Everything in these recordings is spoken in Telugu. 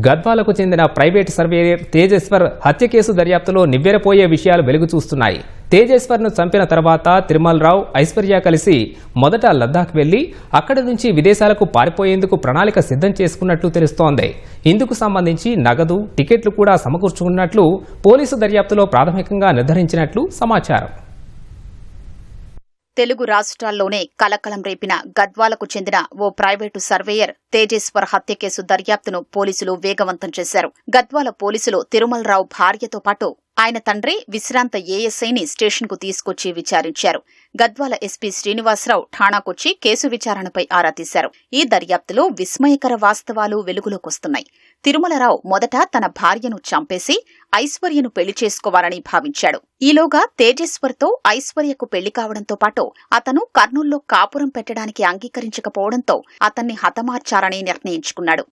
గద్వాలకు చెందిన ప్రైవేట్ సర్వేయర్ తేజేశ్వర్ హత్య కేసు దర్యాప్తులో నివ్వెరపోయే విషయాలు వెలుగు చూస్తున్నాయి. తేజేశ్వర్ను చంపిన తర్వాత తిరుమలరావు ఐశ్వర్య కలిసి మొదట లద్దాఖ్ వెళ్ళి అక్కడి నుంచి విదేశాలకు పారిపోయేందుకు ప్రణాళిక సిద్ధం చేసుకున్నట్లు తెలుస్తోంది. ఇందుకు సంబంధించి నగదు టికెట్లు కూడా సమకూర్చుకున్నట్లు పోలీసు దర్యాప్తులో ప్రాథమికంగా నిర్ధారించినట్లు సమాచారం. తెలుగు రాష్ట్రాల్లోనే కలకలం రేపిన గద్వాలకు చెందిన ఓ ప్రైవేటు సర్వేయర్ తేజేశ్వర్ హత్య కేసు దర్యాప్తును పోలీసులు వేగవంతం చేశారు. గద్వాల పోలీసులు తిరుమలరావు భార్యతో పాటు ఆయన తండ్రి విశ్రాంత ఏఎస్ఐని స్టేషన్కు తీసుకొచ్చి విచారించారు. గద్వాల ఎస్పీ శ్రీనివాసరావు ఠాణాకొచ్చి కేసు విచారణపై ఆరా తీశారు. ఈ దర్యాప్తులో విస్మయకర వాస్తవాలు వెలుగులోకొస్తున్నాయి. తిరుమలరావు మొదట తన భార్యను చంపేసి ఐశ్వర్యను పెళ్ళి చేసుకోవాలని భావించాడు. ఈలోగా తేజేశ్వర్తో ఐశ్వర్యకు పెళ్ళి కావడంతో పాటు అతను కర్నూల్లో కాపురం పెట్టడానికి అంగీకరించకపోవడంతో అతన్ని హతమార్చారని నిర్ణయించుకున్నాడు.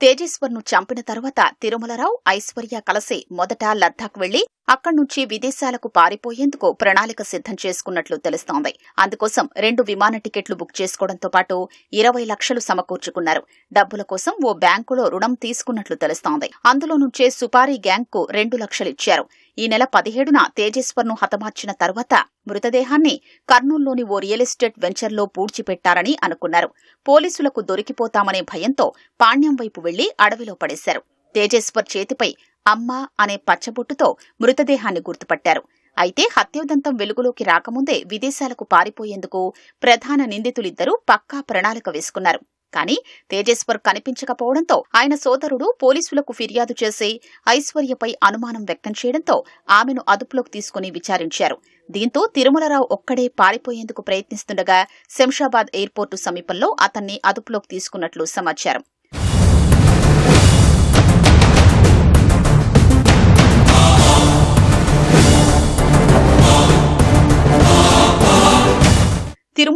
తేజేశ్వర్ను చంపిన తర్వాత తిరుమలరావు ఐశ్వర్య కలిసి మొదట లద్దాఖ్ వెళ్ళి అక్కడ్నుంచి విదేశాలకు పారిపోయేందుకు ప్రణాళిక సిద్ధం చేసుకున్నట్లు తెలుస్తోంది. అందుకోసం రెండు విమాన టికెట్లు బుక్ చేసుకోవడంతో పాటు ఇరవై లక్షలు సమకూర్చుకున్నారు. డబ్బుల కోసం ఓ బ్యాంకులో రుణం తీసుకున్నట్లు తెలుస్తోంది. అందులో నుంచే సుపారీ గ్యాంగ్కు రెండు లక్షలిచ్చారు ఈ నెల పదిహేడున తేజేశ్వర్ను హతమార్చిన తర్వాత మృతదేహాన్ని కర్నూల్లోని ఓ రియల్ ఎస్టేట్ వెంచర్లో పూడ్చిపెట్టారని అనుకున్నారు. పోలీసులకు దొరికిపోతామనే భయంతో పాణ్యం వైపు వెళ్ళి అడవిలో పడేశారు. తేజేశ్వర్ చేతిపై అమ్మ అనే పచ్చబొట్టుతో మృతదేహాన్ని గుర్తుపట్టారు. అయితే హత్యోదంతం వెలుగులోకి రాకముందే విదేశాలకు పారిపోయేందుకు ప్రధాన నిందితులిద్దరూ పక్కా ప్రణాళిక వేసుకున్నారు. కానీ తేజేశ్వర్ కనిపించకపోవడంతో ఆయన సోదరుడు పోలీసులకు ఫిర్యాదు చేసి ఐశ్వర్యపై అనుమానం వ్యక్తం చేయడంతో ఆమెను అదుపులోకి తీసుకుని విచారించారు. దీంతో తిరుమలరావు ఒక్కడే పారిపోయేందుకు ప్రయత్నిస్తుండగా శంషాబాద్ ఎయిర్పోర్టు సమీపంలో అతన్ని అదుపులోకి తీసుకున్నట్లు సమాచారం.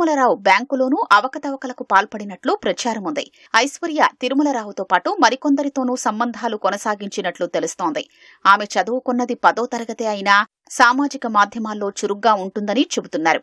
తిరుమలరావు బ్యాంకులోనూ అవకతవకలకు పాల్పడినట్లు ప్రచారం ఉంది. ఐశ్వర్య తిరుమలరావుతో పాటు మరికొందరితోనూ సంబంధాలు కొనసాగించినట్లు తెలుస్తోంది. ఆమె చదువుకున్నది పదో తరగతి అయినా సామాజిక మాధ్యమాల్లో చురుగ్గా ఉంటుందని చెబుతున్నారు.